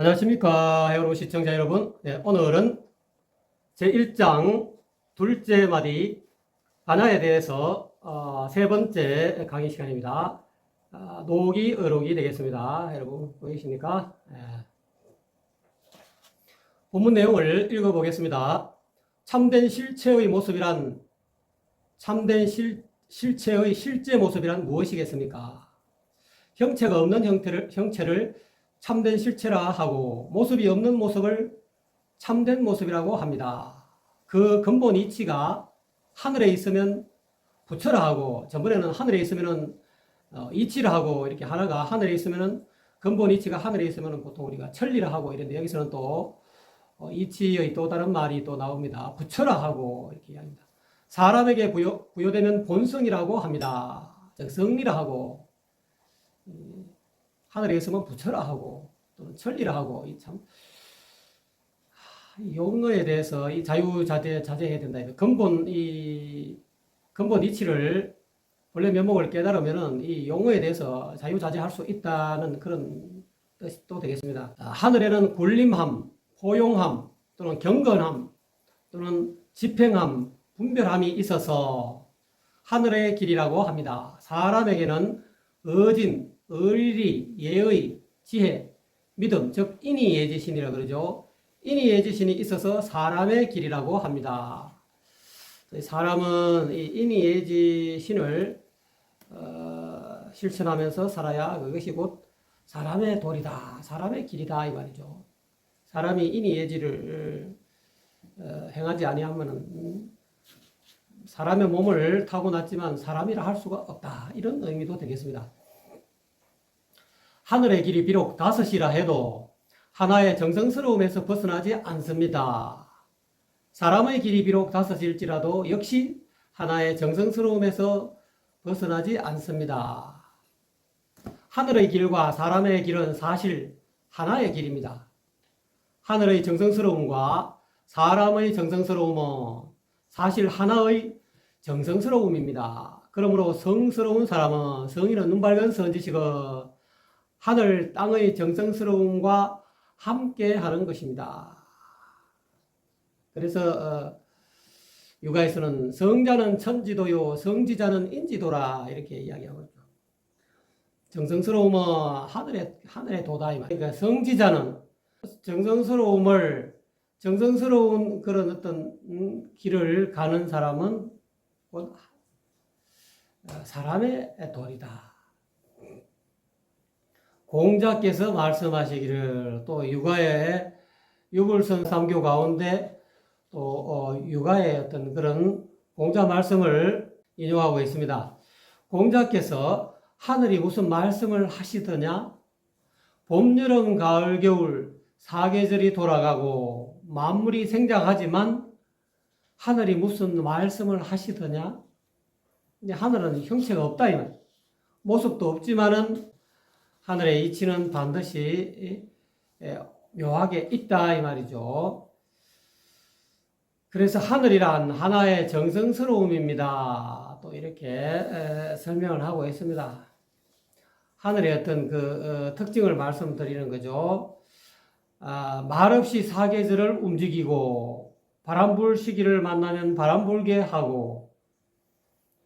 안녕하십니까 해오로 시청자 여러분. 네, 오늘은 제1장 둘째 마디 반야에 대해서 어, 세 번째 강의 시간입니다. 아, 녹이 어록이 되겠습니다. 여러분 보이십니까? 네. 본문 내용을 읽어보겠습니다. 참된 실체의 모습이란 참된 실, 실체의 실제 모습이란 무엇이겠습니까? 형체가 없는 형태를, 형체를 참된 실체라 하고 모습이 없는 모습을 참된 모습이라고 합니다. 그 근본 이치가 하늘에 있으면 부처라 하고 전번에는 하늘에 있으면은 어, 이치라 하고 이렇게 하나가 하늘에 있으면은 근본 이치가 하늘에 있으면은 보통 우리가 천리라 하고 이런데 여기서는 또 어, 이치의 또 다른 말이 또 나옵니다. 부처라 하고 이렇게 이야기합니다. 사람에게 부여, 부여되는 본성이라고 합니다. 즉 성리라 하고 하늘에 있으면 부처라 하고 또는 천리라 하고 이참 용어에 대해서 이 자유자재 자제해야 된다. 근본 이 근본 이치를 본래 면목을 깨달으면은 이 용어에 대해서 자유자재할 수 있다는 그런 또 되겠습니다. 아, 하늘에는 굴림함, 포용함 또는 경건함 또는 집행함, 분별함이 있어서 하늘의 길이라고 합니다. 사람에게는 어진, 의리, 예의, 지혜, 믿음, 즉 인이예지신이라 그러죠. 인이예지신이 있어서 사람의 길이라고 합니다. 사람은 이 인이예지신을 어, 실천하면서 살아야 그것이 곧 사람의 도리다, 사람의 길이다 이 말이죠. 사람이 인이예지를 어, 행하지 아니하면은 사람의 몸을 타고났지만 사람이라 할 수가 없다 이런 의미도 되겠습니다. 하늘의 길이 비록 다섯이라 해도 하나의 정성스러움에서 벗어나지 않습니다. 사람의 길이 비록 다섯일지라도 역시 하나의 정성스러움에서 벗어나지 않습니다. 하늘의 길과 사람의 길은 사실 하나의 길입니다. 하늘의 정성스러움과 사람의 정성스러움은 사실 하나의 정성스러움입니다. 그러므로 성스러운 사람은 성인은 눈밝은 선지식은 하늘 땅의 정성스러움과 함께 하는 것입니다. 그래서 어, 육아에서는 성자는 천지도요, 성지자는 인지도라 이렇게 이야기하고 있죠. 정성스러움은 하늘의 하늘의 도다 이 말. 그러니까 성지자는 정성스러움을 정성스러운 그런 어떤 음, 길을 가는 사람은 곧 어, 사람의 도리다. 공자께서 말씀하시기를 또 육아의 유불선 삼교 가운데 또 어, 육아의 어떤 그런 공자 말씀을 인용하고 있습니다. 공자께서 하늘이 무슨 말씀을 하시더냐? 봄, 여름, 가을, 겨울 사계절이 돌아가고 만물이 생장하지만 하늘이 무슨 말씀을 하시더냐? 하늘은 형체가 없다 이 말. 모습도 없지만은 하늘의 이치는 반드시 묘하게 있다 이 말이죠. 그래서 하늘이란 하나의 정성스러움입니다. 또 이렇게 설명을 하고 있습니다. 하늘의 어떤 그 어, 특징을 말씀드리는 거죠. 아, 말없이 사계절을 움직이고 바람 불 시기를 만나면 바람 불게 하고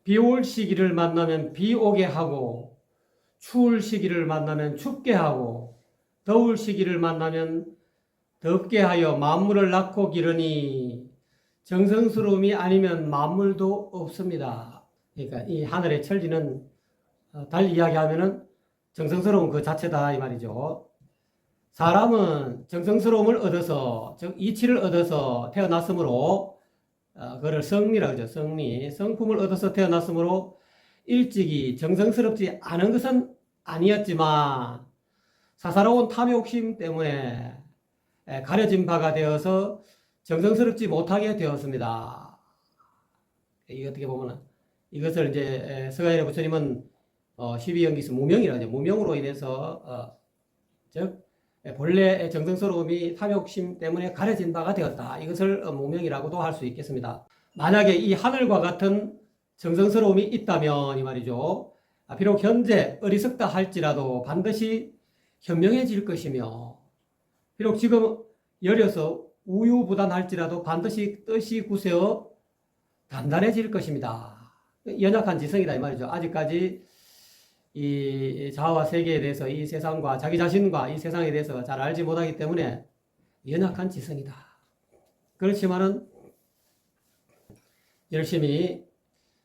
비 올 시기를 만나면 비 오게 하고 추울 시기를 만나면 춥게 하고 더울 시기를 만나면 덥게 하여 만물을 낳고 기르니 정성스러움이 아니면 만물도 없습니다. 그러니까 이 하늘의 천리는 어, 달리 이야기하면은 정성스러운 그 자체다 이 말이죠. 사람은 정성스러움을 얻어서 즉 이치를 얻어서 태어났으므로 어, 그를 성리라 그러죠. 성리 성품을 얻어서 태어났으므로 일찍이 정성스럽지 않은 것은 아니었지만 사사로운 탐욕심 때문에 가려진 바가 되어서 정성스럽지 못하게 되었습니다. 이 어떻게 보면 이것을 이제 서가인의 부처님은 어, 12연기스 무명이라고 하죠. 무명으로 인해서 어, 즉 본래 정성스러움이 탐욕심 때문에 가려진 바가 되었다. 이것을 어, 무명이라고도 할 수 있겠습니다. 만약에 이 하늘과 같은 정성스러움이 있다면 이 말이죠. 아, 비록 현재 어리석다 할지라도 반드시 현명해질 것이며 비록 지금 열여서 우유부단할지라도 반드시 뜻이 굳세어 단단해질 것입니다. 연약한 지성이다 이 말이죠. 아직까지 이 자아와 세계에 대해서 이 세상과 자기 자신과 이 세상에 대해서 잘 알지 못하기 때문에 연약한 지성이다. 그렇지만은 열심히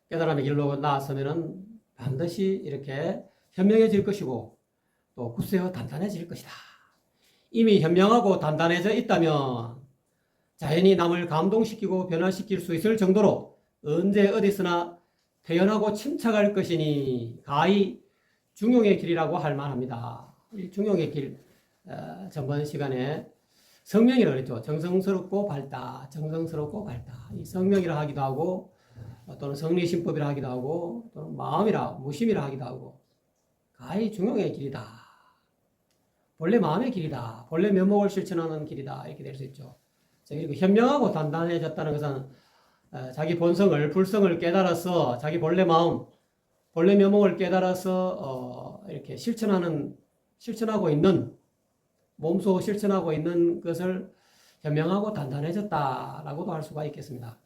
깨달음의 길로 나아서면은 반드시 이렇게 현명해질 것이고 또 굳세어 단단해질 것이다. 이미 현명하고 단단해져 있다면 자연히 남을 감동시키고 변화시킬 수 있을 정도로 언제 어디서나 태연하고 침착할 것이니 가히 중용의 길이라고 할 만합니다. 이 중용의 길 어, 전번 시간에 성명이라고 그랬죠. 정성스럽고 밝다, 정성스럽고 밝다. 이 성명이라 하기도 하고 어, 또는 성리신법이라 하기도 하고 또는 마음이라 무심이라 하기도 하고 가히 중용의 길이다. 본래 마음의 길이다. 본래 면목을 실천하는 길이다. 이렇게 될 수 있죠. 자, 그리고 현명하고 단단해졌다는 것은 어, 자기 본성을 불성을 깨달아서 자기 본래 마음, 본래 면목을 깨달아서 어, 이렇게 실천하는 실천하고 있는 몸소 실천하고 있는 것을 현명하고 단단해졌다라고도 할 수가 있겠습니다.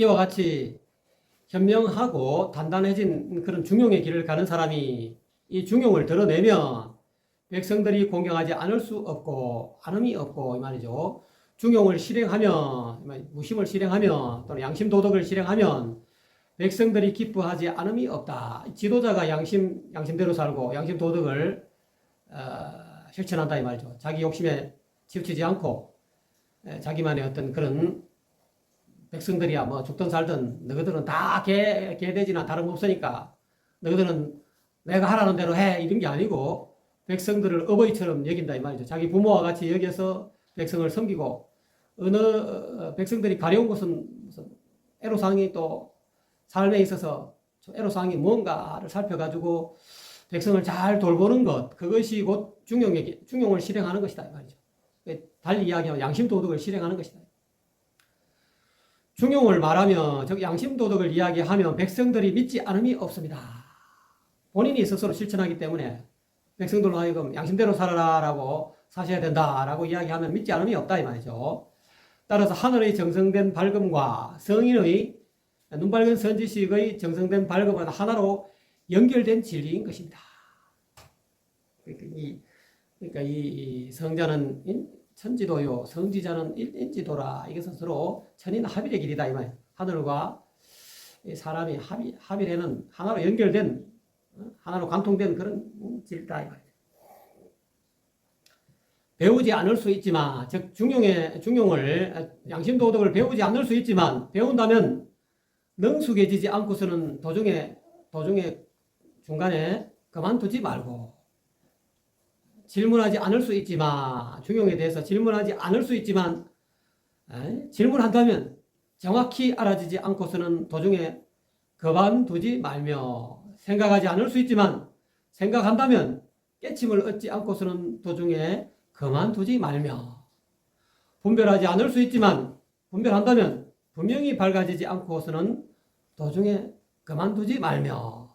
아, 이와 같이 현명하고 단단해진 그런 중용의 길을 가는 사람이 이 중용을 드러내면 백성들이 공경하지 않을 수 없고 안음이 없고 이 말이죠. 중용을 실행하면 무심을 실행하면 또는 양심 도덕을 실행하면 백성들이 기뻐하지 않음이 없다. 지도자가 양심 양심대로 살고 양심 도덕을 어, 실천한다 이 말이죠. 자기 욕심에 치우치지 않고 에, 자기만의 어떤 그런 백성들이야 뭐 죽든 살든 너희들은 다 개, 개돼지나 다름없으니까 너희들은 내가 하라는 대로 해 이런 게 아니고 백성들을 어버이처럼 여긴다 이 말이죠. 자기 부모와 같이 여기서 백성을 섬기고 어느 어, 백성들이 가려운 것은 무슨 애로사항이 또 삶에 있어서 애로사항이 뭔가를 살펴가지고 백성을 잘 돌보는 것 그것이 곧 중용의 중용을 실행하는 것이다 이 말이죠. 달리 이야기하면 양심 도덕을 실행하는 것이다. 중용을 말하면 즉 양심 도덕을 이야기하면 백성들이 믿지 않음이 없습니다. 본인이 스스로 실천하기 때문에 백성들로 하여금 양심대로 살아라라고 사셔야 된다라고 이야기하면 믿지 않음이 없다 이 말이죠. 따라서 하늘의 정성된 밝음과 성인의 눈밝은 선지식의 정성된 밝음은 하나로 연결된 진리인 것입니다. 그러니까 이, 그러니까 이 성자는 천지도요, 성지자는 인지도라. 이것은 서로 천인 합일의 길이다 이 말. 하늘과 사람이 합의, 합일에는 하나로 연결된 어, 하나로 관통된 그런 질다 이 말. 배우지 않을 수 있지만 즉 중용의 중용을 양심 도덕을 배우지 않을 수 있지만 배운다면 능숙해지지 않고서는 도중에 도중에 중간에 그만두지 말고 질문하지 않을 수 있지만 중용에 대해서 질문하지 않을 수 있지만 에? 질문한다면 정확히 알아지지 않고서는 도중에 그만두지 말며 생각하지 않을 수 있지만 생각한다면 깨침을 얻지 않고서는 도중에 그만두지 말며 분별하지 않을 수 있지만 분별한다면 분명히 밝아지지 않고서는 도중에 그만두지 말며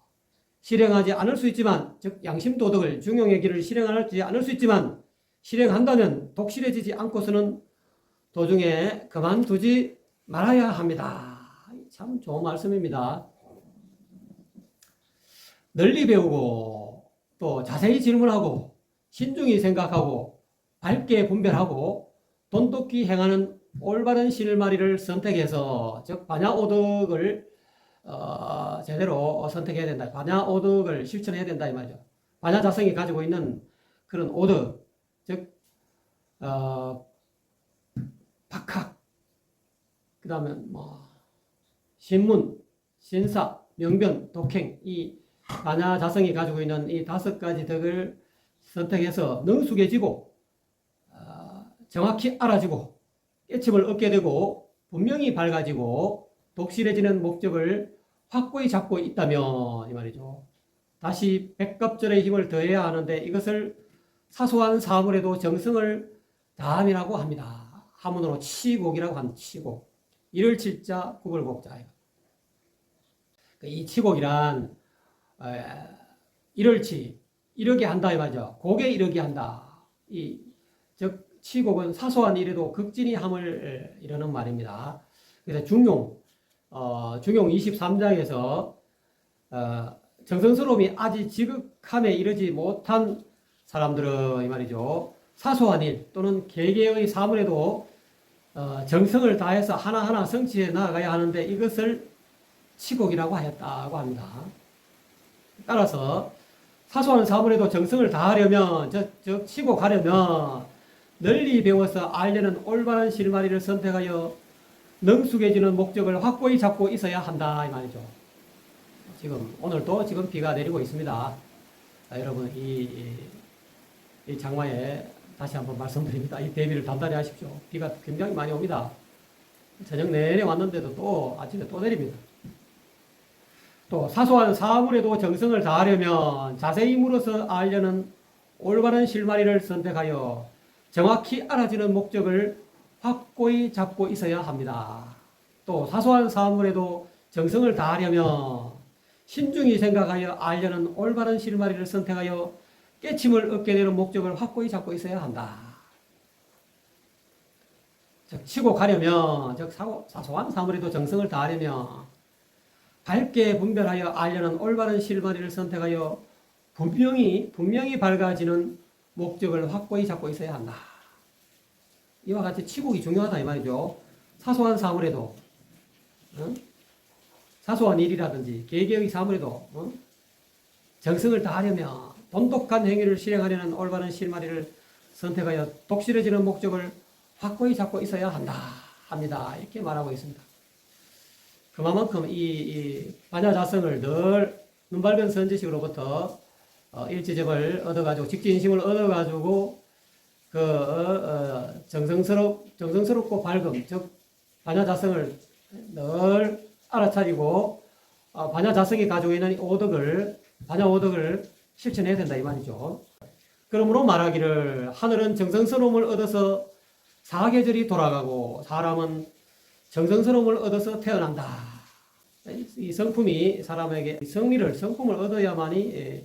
실행하지 않을 수 있지만 즉 양심 도덕을 중용의 길을 실행하지 않을 수 있지만 실행한다면 독실해지지 않고서는 도중에 그만두지 말아야 합니다. 참 좋은 말씀입니다. 널리 배우고 또 자세히 질문하고 신중히 생각하고 밝게 분별하고 돈독히 행하는 올바른 실마리를 선택해서 즉 반야오덕을 어, 제대로 선택해야 된다. 반야 오덕을 실천해야 된다 이 말이죠. 반야 자성이 가지고 있는 그런 오덕, 즉 어, 박학, 그 다음에 뭐 신문, 신사, 명변, 독행 이 반야 자성이 가지고 있는 이 다섯 가지 덕을 선택해서 능숙해지고 어, 정확히 알아지고 깨침을 얻게 되고 분명히 밝아지고 독실해지는 목적을 확고히 잡고 있다면 이 말이죠. 다시 백갑절의 힘을 더해야 하는데 이것을 사소한 사물에도 정성을 다함이라고 합니다. 하문으로 치곡이라고 하는 치곡. 이를 칠자 구불곡자. 이 치곡이란 이를 치 이르게 한다 이 말이죠. 곡에 이르게 한다. 이 즉 치곡은 사소한 일에도 극진히 함을 이르는 말입니다. 그래서 중용 어, 중용 23장에서 어, 정성스러움이 아직 지극함에 이르지 못한 사람들은 이 말이죠. 사소한 일 또는 개개의 사물에도 어, 정성을 다해서 하나하나 성취해 나가야 하는데 이것을 치곡이라고 하였다고 합니다. 따라서 사소한 사물에도 정성을 다하려면 저, 저 치고 가려면 널리 배워서 알려는 올바른 실마리를 선택하여 능숙해지는 목적을 확고히 잡고 있어야 한다 이 말이죠. 지금 오늘도 지금 비가 내리고 있습니다. 자, 여러분 이, 이, 이 장마에 다시 한번 말씀드립니다. 이 대비를 단단히 하십시오. 비가 굉장히 많이 옵니다. 저녁 내내 왔는데도 또 아침에 또 내립니다. 또 사소한 사물에도 정성을 다하려면 자세히 물어서 알려는 올바른 실마리를 선택하여 정확히 알아지는 목적을 확고히 잡고 있어야 합니다. 또 사소한 사물에도 정성을 다하려면 신중히 생각하여 알려는 올바른 실마리를 선택하여 깨침을 얻게 되는 목적을 확고히 잡고 있어야 한다. 즉 치고 가려면 즉 사고, 사소한 사물에도 정성을 다하려면 밝게 분별하여 알려는 올바른 실마리를 선택하여 분명히 분명히 밝아지는 목적을 확고히 잡고 있어야 한다. 이와 같이 치국이 중요하다 이 말이죠. 사소한 사물에도 응? 사소한 일이라든지 개개의 사물에도 응? 정성을 다하려면 돈독한 행위를 실행하려는 올바른 실마리를 선택하여 독실해지는 목적을 확고히 잡고 있어야 한다 합니다. 이렇게 말하고 있습니다. 그만큼 이, 이 반야자성을 늘 눈발변 선지식으로부터 어, 일지점을 얻어가지고 직진심을 얻어가지고 그 어, 어, 정성스럽 정성스럽고 밝음 즉 반야 자성을 늘 알아차리고 어, 반야 자성이 가지고 있는 오덕을 반야 오덕을 실천해야 된다 이 말이죠. 그러므로 말하기를 하늘은 정성스러움을 얻어서 사계절이 돌아가고 사람은 정성스러움을 얻어서 태어난다. 이 성품이 사람에게 성리를 성품을 얻어야만이 예,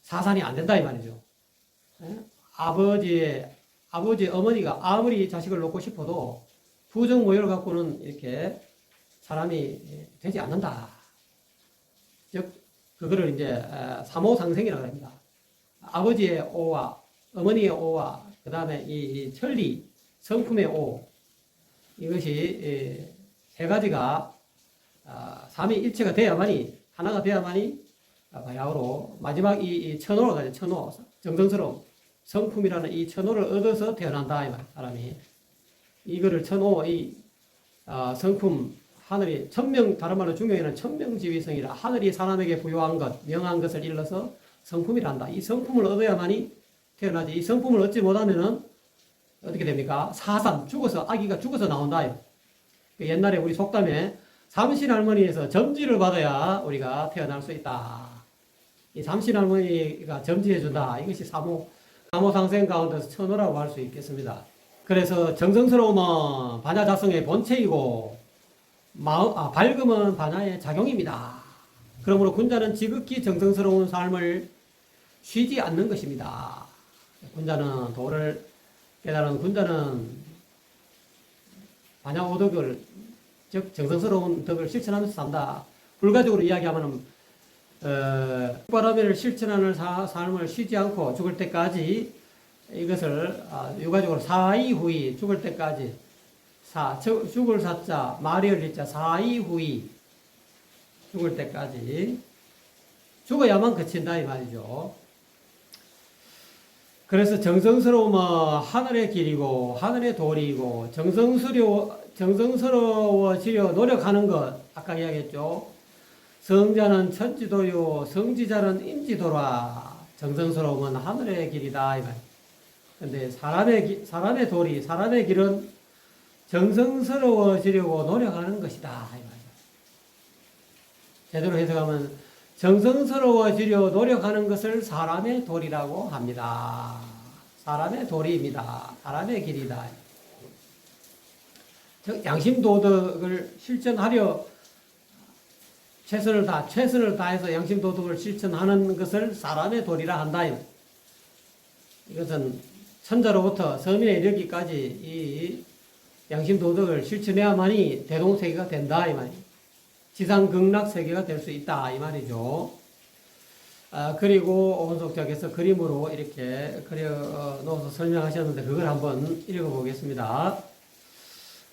사산이 안 된다 이 말이죠. 예? 아버지의 아버지 어머니가 아무리 자식을 놓고 싶어도 부정 모여를 갖고는 이렇게 사람이 예, 되지 않는다. 즉 그거를 이제 삼오상생이라고 합니다. 아버지의 오와 어머니의 오와 그 다음에 이 천리 성품의 오 이것이 세 가지가 아, 삼위일체가 돼야만이 하나가 돼야만이 바야흐로 마지막 이 천호로 가죠 천호 정성스러움 성품이라는 이 천호를 얻어서 태어난다 이 말. 사람이 이거를 천호 이 아, 성품 하늘이 천명 다른 말로 중경에는 천명지위성이라 하늘이 사람에게 부여한 것 명한 것을 일러서 성품이란다. 이 성품을 얻어야만이 태어나지. 이 성품을 얻지 못하면은 어떻게 됩니까? 사산 죽어서 아기가 죽어서 나온다. 그 옛날에 우리 속담에 삼신 할머니에서 점지를 받아야 우리가 태어날 수 있다. 이 삼신 할머니가 점지해 준다. 이것이 사모 사모상생 가운데서 천호라고 할 수 있겠습니다. 그래서 정성스러움은 반야자성의 본체이고 마음, 아, 밝음은 반야의 작용입니다. 그러므로 군자는 지극히 정성스러운 삶을 쉬지 않는 것입니다. 군자는 도를 깨달은 군자는 반야 오덕을 즉 정성스러운 덕을 실천하면서 산다. 불가적으로 이야기하면 어, 바람을 실천하는 사, 삶을 쉬지 않고 죽을 때까지 이것을 아, 유가적으로 사이 후이 죽을 때까지 사 죽을 사자 말이 흘리자 사이 후이 죽을 때까지 죽어야만 그친다 이 말이죠. 그래서 정성스러움은 하늘의 길이고 하늘의 도리이고 정성스러워 정성스러워지려 노력하는 것 아까 이야기했죠. 성자는 천지도요 성지자는 인지도라 정성스러움은 하늘의 길이다. 근데 사람의 기, 사람의 도리 사람의 길은 정성스러워지려고 노력하는 것이다. 제대로 해석하면 정성스러워지려 노력하는 것을 사람의 도리라고 합니다. 사람의 도리입니다. 사람의 길이다. 즉 양심 도덕을 실천하려 최선을 다 최선을 다해서 양심 도덕을 실천하는 것을 사람의 도리라 한다. 이것은 천자로부터 서민에 이르기까지 이 양심 도덕을 실천해야만이 대동 세계가 된다 이 말이. 지상 극락 세계가 될 수 있다 이 말이죠. 아, 그리고 오은속자께서 그림으로 이렇게 그려 어, 놓아서 설명하셨는데 그걸 한번 읽어보겠습니다.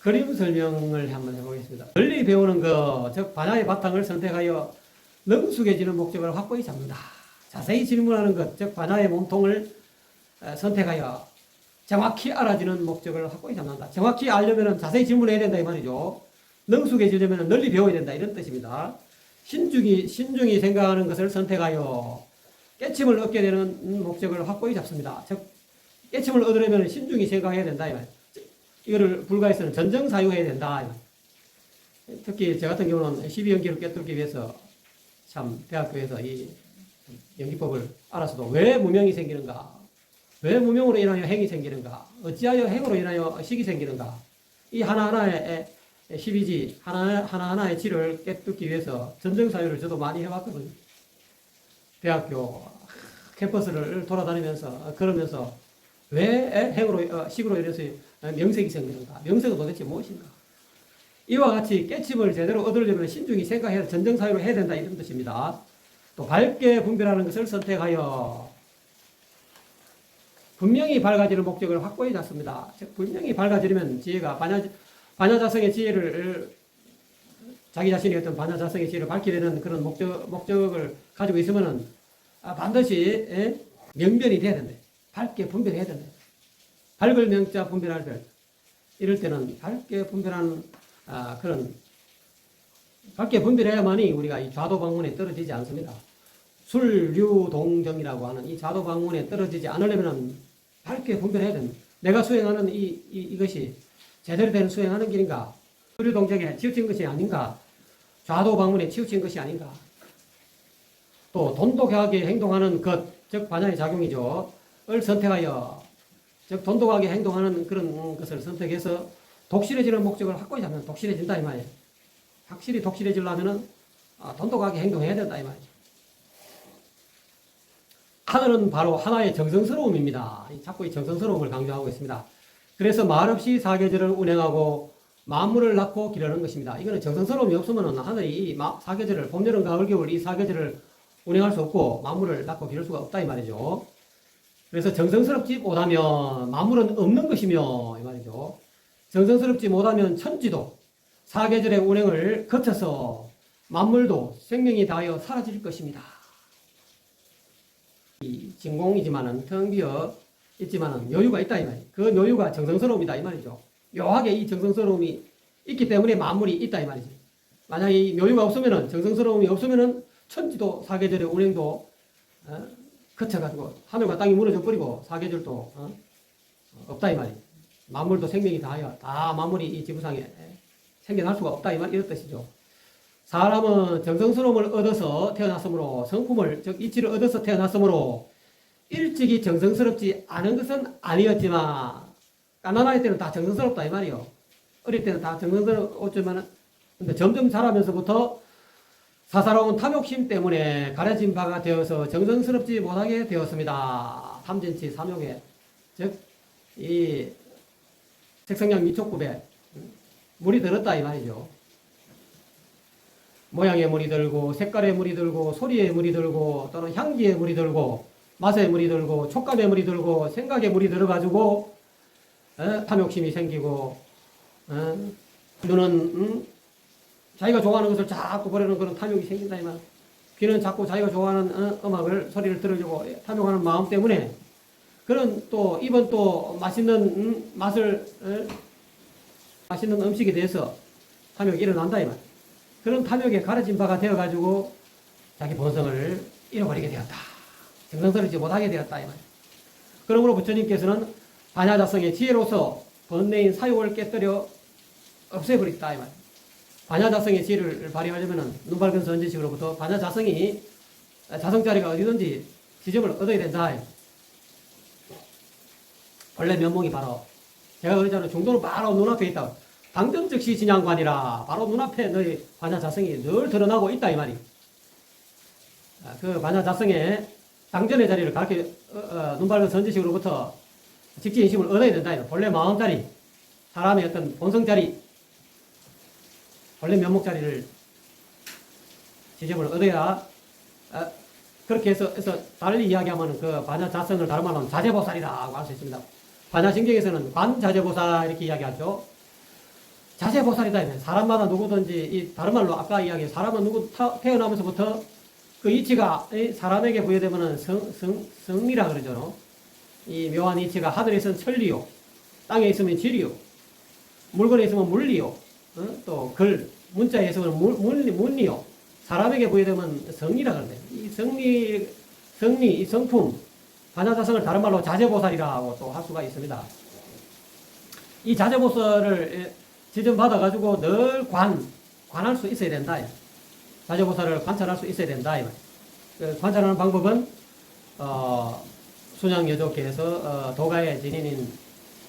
그림 설명을 한번 해보겠습니다. 널리 배우는 것, 즉 반야의 바탕을 선택하여 능숙해지는 목적을 확고히 잡는다. 자세히 질문하는 것, 즉 반야의 몸통을 에, 선택하여 정확히 알아지는 목적을 확고히 잡는다. 정확히 알려면 자세히 질문해야 된다 이 말이죠. 능숙해지려면 널리 배워야 된다 이런 뜻입니다. 신중히 신중히 생각하는 것을 선택하여 깨침을 얻게 되는 목적을 확고히 잡습니다. 즉 깨침을 얻으려면 신중히 생각해야 된다 이 말. 이거를 불가에서는 전정 사유해야 된다. 특히 저 같은 경우는 12연기를 꿰뚫기 위해서 참 대학교에서 이 연기법을 알아서도 왜 무명이 생기는가, 왜 무명으로 인하여 행이 생기는가, 어찌하여 행으로 인하여 식이 생기는가, 이 하나하나의 12지, 하나, 하나하나의 지를 깨뚫기 위해서 전정사유를 저도 많이 해봤거든요. 대학교 캠퍼스를 돌아다니면서, 그러면서 왜 행으로, 어, 식으로 인해서 명색이 생기는가, 명색은 도대체 무엇인가. 이와 같이 깨침을 제대로 얻으려면 신중히 생각해서 전정사유를 해야 된다 이런 뜻입니다. 또 밝게 분별하는 것을 선택하여 분명히 밝아지는 목적을 확고히 잡습니다. 즉 분명히 밝아지려면 지혜가 반야 반야자성의 지혜를 자기 자신의 어떤 반야자성의 지혜를 밝히려는 그런 목적 목적을 가지고 있으면은 아, 반드시 예? 명변이 돼야 된대. 밝게 분별해야 된대. 밝을 명자 분별할 별. 이럴 때는 밝게 분별하는 아, 그런 밝게 분별해야만이 우리가 이 좌도 방문에 떨어지지 않습니다. 술류동정이라고 하는 이 좌도 방문에 떨어지지 않으려면 밝게 분별해야 됩니다. 내가 수행하는 이, 이 이것이 제대로 된 수행하는 길인가? 술류동정에 치우친 것이 아닌가? 좌도 방문에 치우친 것이 아닌가? 또 돈독하게 행동하는 것, 즉 반야의 작용이죠. 을 선택하여 즉 돈독하게 행동하는 그런 것을 선택해서 독실해지는 목적을 확고히 잡는 독실해진다 이 말이에요. 확실히 독실해지려면은 아, 돈독하게 행동해야 된다 이 말이죠. 하늘은 바로 하나의 정성스러움입니다. 이 자꾸 이 정성스러움을 강조하고 있습니다. 그래서 말없이 사계절을 운행하고 만물을 낳고 기르는 것입니다. 이거는 정성스러움이 없으면 하늘이 이 마- 사계절을 봄, 여름, 가을, 겨울 이 사계절을 운행할 수 없고 만물을 낳고 기를 수가 없다 이 말이죠. 그래서 정성스럽지 못하면 만물은 없는 것이며 이 말이죠. 정성스럽지 못하면 천지도 사계절의 운행을 거쳐서 만물도 생명이 다하여 사라질 것입니다. 이 진공이지만은 텅 비어 있지만은 여유가 있다 이 말이에요. 그 여유가 정성스러움이다 이 말이죠. 묘하게 이 정성스러움이 있기 때문에 만물이 있다 이 말이죠. 만약 이 여유가 없으면은 정성스러움이 없으면은 천지도 사계절의 운행도 어, 거쳐가지고 하늘과 땅이 무너져 버리고 사계절도 어, 없다 이 말이에요. 만물도 생명이 다하여 다 만물이 이 지구상에 생겨날 수가 없다 이 말 이런 뜻이죠. 사람은 정성스러움을 얻어서 태어났으므로 성품을 즉 이치를 얻어서 태어났으므로 일찍이 정성스럽지 않은 것은 아니었지만 가난할 때는 다 정성스럽다 이 말이요. 어릴 때는 다 정성스럽지만 근데 점점 자라면서부터 사사로운 탐욕심 때문에 가려진 바가 되어서 정성스럽지 못하게 되었습니다. 탐진치 삼욕에 즉 이 색성량 미촉급에 물이 들었다 이 말이죠. 모양에 물이 들고 색깔에 물이 들고 소리에 물이 들고 또는 향기에 물이 들고 맛에 물이 들고 촉감에 물이 들고 생각에 물이 들어가지고 에, 탐욕심이 생기고 에, 눈은 음, 자기가 좋아하는 것을 자꾸 보려는 그런 탐욕이 생긴다 이 말. 귀는 자꾸 자기가 좋아하는 어, 음악을 소리를 들으려고 탐욕하는 마음 때문에 그런 또 입은 또 맛있는 음, 맛을 에, 맛있는 음식에 대해서 탐욕이 일어난다 이 말. 그런 탐욕에 가려진 바가 되어 가지고 자기 본성을 잃어버리게 되었다. 정성스럽지 못하게 되었다 이 말. 그러므로 부처님께서는 반야자성의 지혜로서 번뇌인 사욕을 깨뜨려 없애버렸다 이 말. 반야자성의 지혜를 발휘하려면 눈 밝은 선지식으로부터 반야자성이 자성자리가 어디든지 지점을 얻어야 된다. 원래 면목이 바로 제가 그러잖아요. 중도는 바로 눈앞에 있다. 당전 즉시 진양관이라 바로 눈앞에 너희 반야자성이 늘 드러나고 있다 이 말이. 아, 그 반야자성의 당전의 자리를 가르쳐 어, 어, 눈 밝은 선지식으로부터 직지인심을 얻어야 된다. 본래 마음 자리, 사람의 어떤 본성 자리, 본래 면목자리를 지점을 얻어야 어, 그렇게 해서, 해서 달리 이야기하면 그 반야자성을 다른 말로 하면 자제보살이라고 할 수 있습니다. 반야신경에서는 관자제보살 이렇게 이야기하죠. 자제보살이다. 이면 사람마다 누구든지 이 다른 말로 아까 이야기 사람은 누구 타- 태어나면서부터 그 이치가 이 사람에게 부여되면은 성, 성, 성리라 그러죠. 이 묘한 이치가 하늘에 있으면 천리요, 땅에 있으면 지리요, 물건에 있으면 물리요, 어? 또 글, 문자에 있으면 물, 문리, 문리 요. 사람에게 부여되면 성리라 그러네. 이 성리, 성리, 이 성품, 반야자성을 다른 말로 자제보살이라고 또 할 수가 있습니다. 이 자제보살을 지점 받아가지고 늘 관, 관할 수 있어야 된다. 자제보살을 관찰할 수 있어야 된다. 그 관찰하는 방법은 어, 순양 여조께서 어, 도가의 진인인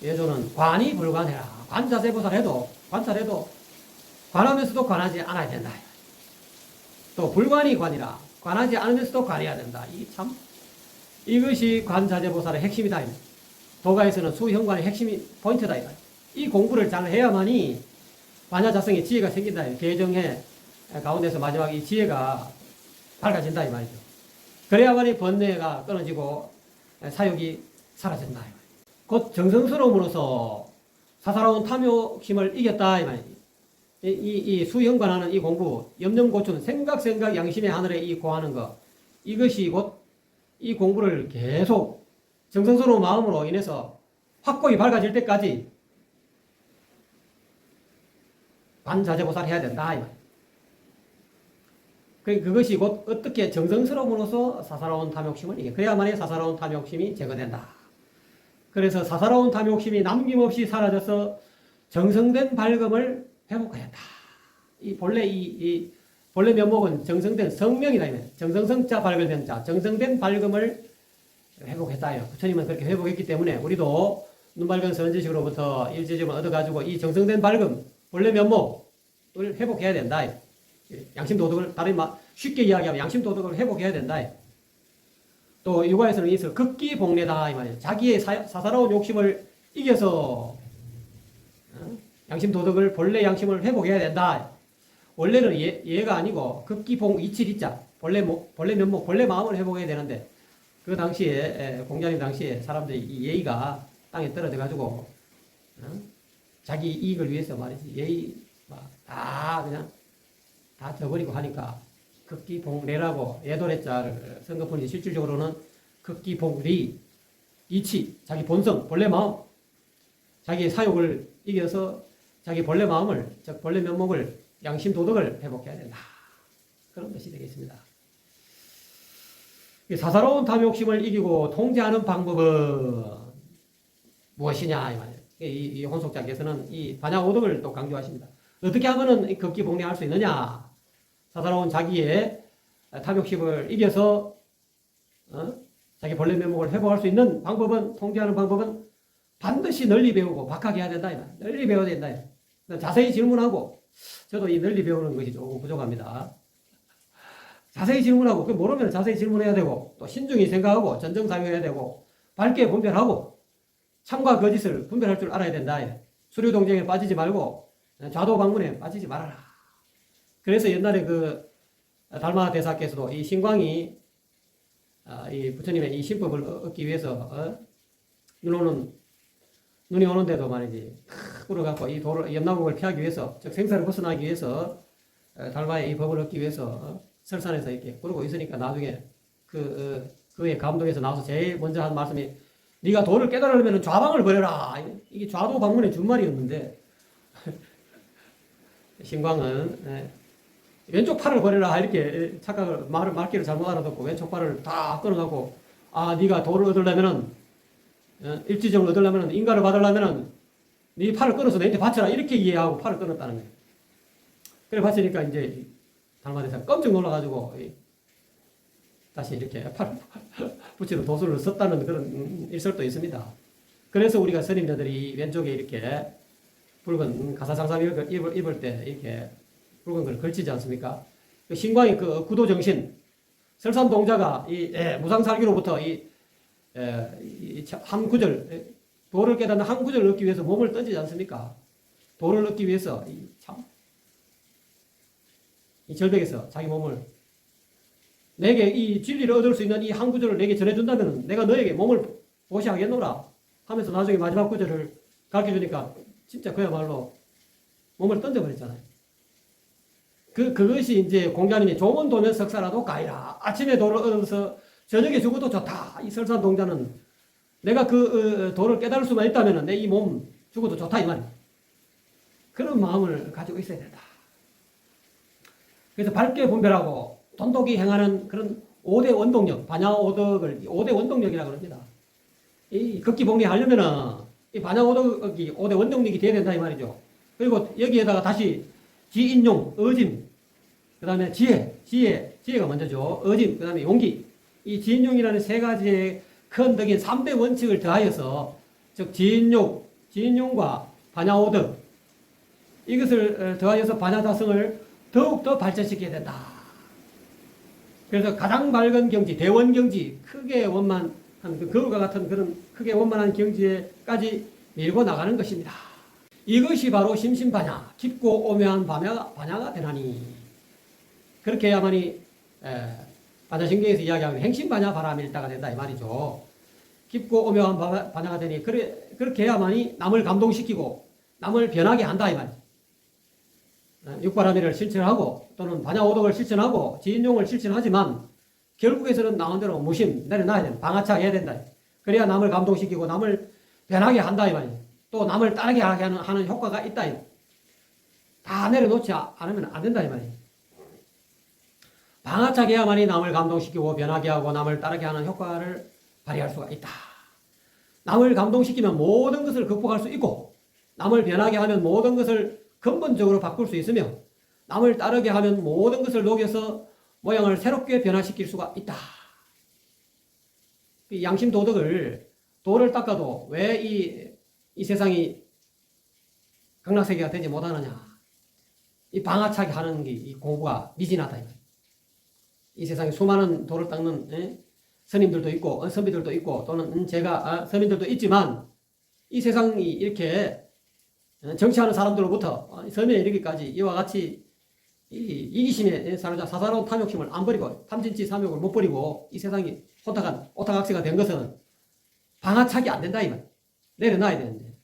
여조는 관이 불관해라. 관자제보살 해도 관찰해도 관하면서도 관하지 않아야 된다. 또 불관이 관이라 관하지 않으면서도 관해야 된다. 이 참 이것이 관자제보살의 핵심이다. 도가에서는 수형관의 핵심이 포인트다. 이 공부를 잘 해야만이 반야자성의 지혜가 생긴다. 개정해 가운데서 마지막 이 지혜가 밝아진다 이 말이죠. 그래야만이 번뇌가 끊어지고 사욕이 사라진다. 이 말이죠. 곧 정성스러움으로써 사사로운 탐욕심을 이겼다 이 말이지. 이, 이, 이 수형관하는 이 공부, 염념고추는 생각 생각 양심의 하늘에 이 고하는 것 이것이 곧 이 공부를 계속 정성스러운 마음으로 인해서 확고히 밝아질 때까지 반자제보살 해야 된다. 이 말. 그- 그것이 곧 어떻게 정성스러움으로써 사사로운 탐욕심을 이게 그래야만이 사사로운 탐욕심이 제거된다. 그래서 사사로운 탐욕심이 남김없이 사라져서 정성된 밝음을 회복하였다. 이 본래 이, 이 본래 면목은 정성된 성명이다. 정성성자 밝을 자 정성된 밝음을 회복했다요. 부처님은 그렇게 회복했기 때문에 우리도 눈 밝은 선지식으로부터 일지점을 얻어가지고 이 정성된 밝음 본래 면목을 회복해야 된다. 양심 도덕을 다른 말 쉽게 이야기하면 양심 도덕을 회복해야 된다. 또 육아에서는 있어 극기 복례다 이 말이에요. 자기의 사, 사사로운 욕심을 이겨서 어? 양심 도덕을 본래 양심을 회복해야 된다. 원래는 얘, 얘가 아니고 복 이칠이자 본래 목, 본래 면목 본래 마음을 회복해야 되는데 그 당시에 에, 공자님 당시에 사람들이 이 예의가 땅에 떨어져 가지고 어? 자기 이익을 위해서 말이지 예의 막다 그냥 다 져버리고 하니까 극기봉례라고 예도래자를 선거폰이 실질적으로는 극기봉리 이치 자기 본성 본래 마음 자기의 사욕을 이겨서 자기 본래 마음을 즉 본래 면목을 양심 도덕을 회복해야 된다 그런 뜻이 되겠습니다. 이 사사로운 탐욕심을 이기고 통제하는 방법은 무엇이냐 이 말이에요. 이, 이 혼속자께서는 이 반야오덕을 또 강조하십니다. 어떻게 하면은 극기봉례할 수 있느냐? 사사로운 자기의 탐욕심을 이겨서 어? 자기 본래 면목을 회복할 수 있는 방법은 통제하는 방법은 반드시 널리 배우고 박하게 해야 된다. 널리 배워야 된다. 이 말. 자세히 질문하고 저도 이 널리 배우는 것이 조금 부족합니다. 자세히 질문하고 그 모르면 자세히 질문해야 되고 또 신중히 생각하고 전정사유해야 되고 밝게 분별하고 참과 거짓을 분별할 줄 알아야 된다. 수류 동정에 빠지지 말고 좌도 방문에 빠지지 말아라. 그래서 옛날에 그 달마 대사께서도 이 신광이 아, 이 부처님의 이 신법을 얻기 위해서 어? 눈 오는 눈이 오는데도 말이지 꿇어갖고 이 도를 염나국을 피하기 위해서 즉 생사를 벗어나기 위해서 어, 달마의 이 법을 얻기 위해서 어? 설산에서 이렇게 꿇고 있으니까 나중에 그 어, 그의 감동에서 나와서 제일 먼저 한 말씀이 네가 도를 깨달으려면 좌방을 버려라 이게 좌도 방문의 준말이었는데 신광은 예, 왼쪽 팔을 버려라 이렇게 착각을 말을 말귀를 잘못 알아듣고 왼쪽 팔을 다 끊어갖고 아 네가 도를 얻으려면은 어, 일지점을 얻으려면은 인가를 받으려면은 네 팔을 끊어서 내한테 바쳐라 이렇게 이해하고 팔을 끊었다는 거예요. 그래 바치니까 이제 달마대사 깜짝 놀라가지고 이, 다시 이렇게 팔 붙이는 도수를 썼다는 그런 음, 일설도 있습니다. 그래서 우리가 스님들이 왼쪽에 이렇게 붉은 가사장삼 입을, 입을, 입을 때 이렇게 붉은 걸 걸치지 않습니까? 그 신광이 그 구도 정신, 설산 동자가 이 예, 무상살기로부터 이, 한 구절 예, 도를 깨닫는 한 구절을 얻기 위해서 몸을 던지지 않습니까? 도를 얻기 위해서 이 참, 이 절벽에서 자기 몸을 내게 이 진리를 얻을 수 있는 이 한 구절을 내게 전해준다면 내가 너에게 몸을 보시하겠노라 하면서 나중에 마지막 구절을 가르쳐 주니까 진짜 그야말로 몸을 던져버렸잖아요. 그, 그것이 이제 공자님이 좋은 도면 석사라도 가이라. 아침에 도를 얻어서 저녁에 죽어도 좋다. 이 설산 동자는 내가 그 어, 도를 깨달을 수만 있다면 내 이 몸 죽어도 좋다. 이 말이야. 그런 마음을 가지고 있어야 된다. 그래서 밝게 분별하고 돈독이 행하는 그런 5대 원동력, 반야오덕을 5대 원동력이라고 합니다. 이 극기봉리 하려면은 이 반야오덕이 5대 원동력이 돼야 된다 이 말이죠. 그리고 여기에다가 다시 지인용, 어짐, 그 다음에 지혜, 지혜, 지혜가 먼저죠. 어짐, 그 다음에 용기. 이 지인용이라는 세 가지의 큰 덕인 3대 원칙을 더하여서 즉 지인용, 지인용과 반야오덕 이것을 어, 더하여서 반야다성을 더욱더 발전시켜야 된다. 그래서 가장 밝은 경지, 대원 경지, 크게 원만한 그 거울과 같은 그런 크게 원만한 경지에까지 밀고 나가는 것입니다. 이것이 바로 심심반야, 깊고 오묘한 반야가, 반야가 되나니. 그렇게 해야만이 에, 반야신경에서 이야기하는 행심반야 바람일다가 된다 이 말이죠. 깊고 오묘한 바- 반야가 되니 그래, 그렇게 해야만이 남을 감동시키고 남을 변하게 한다 이 말이죠. 어, 육바라밀을 실천하고 또는 반야오덕을 실천하고 지인용을 실천하지만 결국에서는 나온 대로 무심 내려놔야 된다. 방아착 해야 된다. 그래야 남을 감동시키고 남을 변하게 한다 이 말이에요. 또 남을 따르게 하는, 하는 효과가 있다. 이. 다 내려놓지 않으면 안 된다 이 말이에요. 방아착 해야만이 남을 감동시키고 변하게 하고 남을 따르게 하는 효과를 발휘할 수가 있다. 남을 감동시키면 모든 것을 극복할 수 있고 남을 변하게 하면 모든 것을 근본적으로 바꿀 수 있으며 남을 따르게 하면 모든 것을 녹여서 모양을 새롭게 변화시킬 수가 있다. 이 양심 도덕을 도를 닦아도 왜이 이 세상이 극락세계가 되지 못하느냐? 이 방아차게 하는 게 이 공부가 미진하다. 이 세상에 수많은 도를 닦는 에? 스님들도 있고 어, 선비들도 있고 또는 음, 제가 아, 서민들도 있지만 이 세상이 이렇게 어, 정치하는 사람들로부터 어, 서민에 이르기까지 이와 같이 이 이기심에 사로잡 사사로운 탐욕심을 안 버리고 탐진치 삼욕을 못 버리고 이 세상이 혼탁한 오타각세가 된 것은 방아착이 안 된다 이 말. 내려놔야 되는데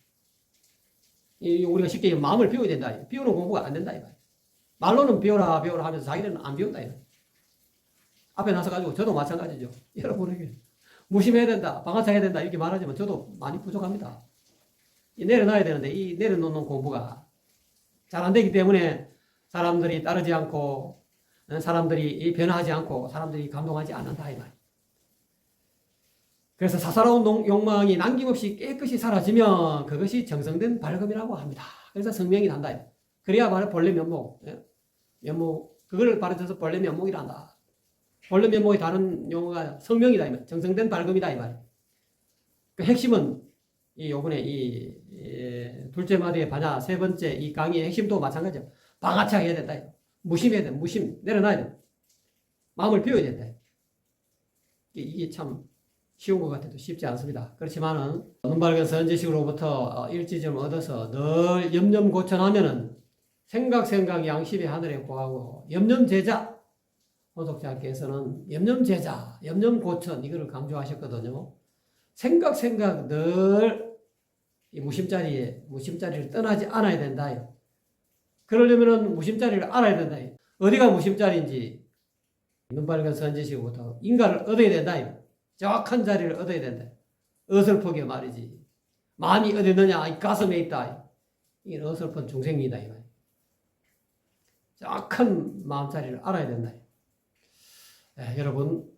이 우리가 쉽게 마음을 비워야 된다. 비우는 공부가 안 된다 이 말. 말로는 비워라 비워라 하면서 자기는 안 비운다 이 말. 앞에 나서 가지고 저도 마찬가지죠. 여러분에게 무심해야 된다, 방아착해야 된다 이렇게 말하지만 저도 많이 부족합니다. 이 내려놔야 되는데 이 내려놓는 공부가 잘 안 되기 때문에 사람들이 따르지 않고 어, 사람들이 이 변화하지 않고 사람들이 감동하지 않는다 이 말. 그래서 사사로운 농- 욕망이 남김없이 깨끗이 사라지면 그것이 정성된 발금이라고 합니다. 그래서 성명이 난다. 그래야 바로 본래 면목, 예? 면목 그거를 바르쳐서 본래 면목이란다. 본래 면목의 다른 용어가 성명이다 이 말. 정성된 발금이다 이 말. 그 핵심은 이 요번에 이, 이 둘째 마디의 반야 세 번째 이 강의의 핵심도 마찬가지죠. 방아차게 해야 된다. 무심해야 돼. 무심 내려놔야 돼. 마음을 비워야 된다. 이게, 참 쉬운 것 같아도 쉽지 않습니다. 그렇지만은 눈밝은 선지식으로부터 어, 일지점 얻어서 늘 염념 고천하면은 생각 생각 양심의 하늘에 고하고 염념 제자 호독자께서는 염념 제자 염념 고천 이거를 강조하셨거든요. 생각 생각 늘 이 무심자리에 무심자리를 떠나지 않아야 된다. 그러려면은 무심자리를 알아야 된다. 어디가 무심자리인지 눈밝은 선지식으로부터 인가를 얻어야 된다. 정확한 자리를 얻어야 된다. 어설프게 말이지. 많이 어디느냐? 이 가슴에 있다. 이게 어설픈 중생이다. 이 말. 정확한 마음자리를 알아야 된다. 네, 여러분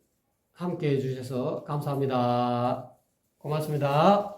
함께 해주셔서 감사합니다. 고맙습니다.